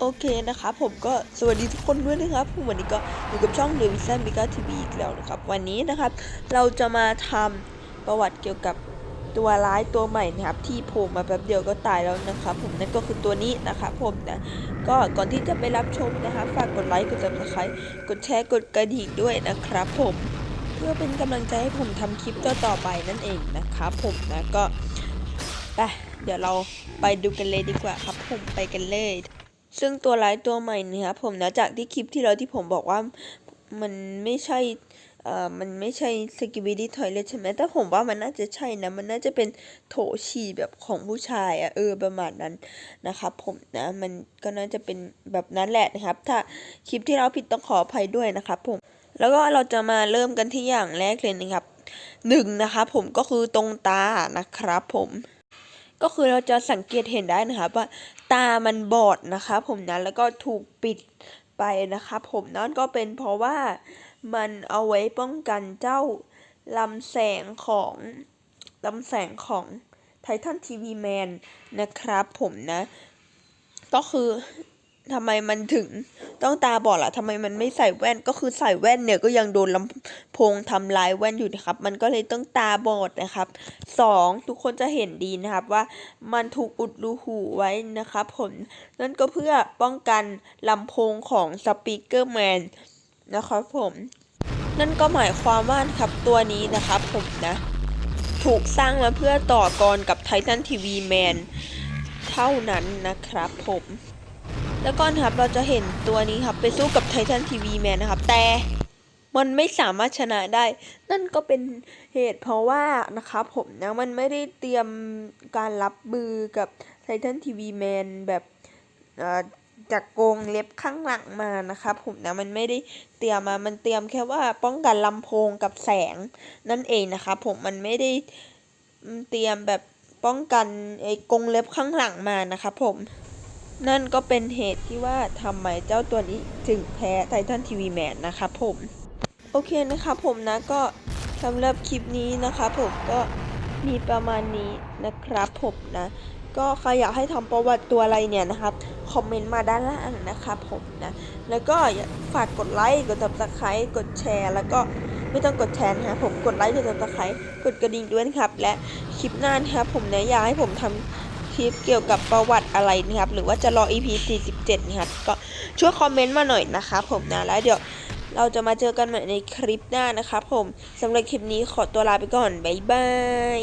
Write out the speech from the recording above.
โอเคนะครับผมก็สวัสดีทุกคนด้วยนะครับผมวันนี้ก็อยู่กับช่องเดวิสันบิกาทีวีอีกแล้วนะครับ วันนี้นะครับ เราจะมาทำประวัติเกี่ยวกับตัวร้ายตัวใหม่นะครับ ที่โผล่มาแป๊บเดียวก็ตายแล้วนะครับ ผมนั่นก็คือตัวนี้นะครับผมนะก็ก่อนที่จะไปรับชมนะครับฝากกดไลค์กด subscribe กดแชร์กดกระดิ่งด้วยนะครับ ผมเพื่อเป็นกำลังใจให้ผมทำคลิปต่อๆไปนั่นเองนะครับผมนะก็ไปเดี๋ยวเราไปดูกันเลยดีกว่าครับ ผมไปกันเลย ซึ่งตัวร้ายตัวใหม่นี่ครับผมนะจากที่คลิปที่แล้วที่ผมบอกว่ามันไม่ใช่เอ่อมันไม่ใช่สกิบิดี้ทอยเลทใช่ไหมแต่ผมว่ามันน่าจะใช่นะ มันน่าจะเป็นโถฉี่แบบของผู้ชายอะเออประมาณนั้นนะครับผมนะมันก็น่าจะเป็นแบบนั้นแหละนะครับ ถ้าคลิปที่เราผิดต้องขออภัยด้วยนะครับผมแล้วก็เราจะมาเริ่มกันที่อย่างแรกเลยนะครับหนึ่งนะครับผมก็คือตรงตานะครับผม ก็คือเราจะสังเกตเห็นได้นะครับว่า ตามันบอดนะคะผมนะแล้วก็ถูกปิดไปนะคะผมนั่นก็เป็นเพราะว่ามันเอาไว้ป้องกันเจ้าลำแสงของลำแสงของไททันทีวีแมนนะครับผมนะ ก็คือ ทำไมมันถึงต้องตาบอดล่ะทำไมมันไม่ใส่แว่นก็คือใส่แว่นเนี่ยก็ยังโดนลำโพงทำลายแว่นอยู่นะครับ มันก็เลยต้องตาบอดนะครับสองทุกคนจะเห็นดีนะครับว่ามันถูกอุดรูหูไว้นะครับผมนั่นก็เพื่อป้องกันลำโพงของสปีกเกอร์แมนนะครับผมนั่นก็หมายความว่าครับตัวนี้นะครับผมนะถูกสร้างมาเพื่อต่อกรกับไททันทีวีแมนเท่านั้นนะครับผม แล้วก็นะครับเราจะเห็นตัวนี้ครับไปสู้กับไททันทีวีแมนนะครับ แต่มันไม่สามารถชนะได้ นั่นก็เป็นเหตุเพราะว่านะครับผมนะมันไม่ได้เตรียมการรับมือกับไททันทีวีแมนแบบจากกงเล็บข้างหลังมานะครับผมนะมันไม่ได้เตรียมมา มันเตรียมแค่ว่าป้องกันลำโพงกับแสงนั่นเองนะครับผมมันไม่ได้เตรียมแบบป้องกันไอ้กงเล็บข้างหลังมานะครับผม นั่นก็เป็นเหตุที่ว่าทำไมเจ้าตัวนี้ถึงแพ้ไททันทีวีแมนนะครับผม โอเคนะครับผมนะก็สำหรับคลิปนี้นะครับผมก็มีประมาณนี้นะครับผมนะ ก็ใครอยากให้ทำประวัติตัวอะไรเนี่ยนะครับ คอมเมนต์มาด้านล่างนะครับผมนะ แล้วก็ฝากกดไลค์กด subscribe กดแชร์ แล้วก็ไม่ต้องกดแชร์นะครับผมกดไลค์กด subscribe กดกระดิ่งด้วยนะครับ และคลิปหน้านะครับผมนะอยากให้ผมทำ คลิปเกี่ยวกับประวัติอะไรนะครับ หรือว่าจะรอ EP 47นะครับก็ช่วยคอมเมนต์มาหน่อยนะครับผมนะแล้วเดี๋ยวเราจะมาเจอกันใหม่ในคลิปหน้านะครับผมสำหรับคลิปนี้ขอตัวลาไปก่อน บ๊ายบาย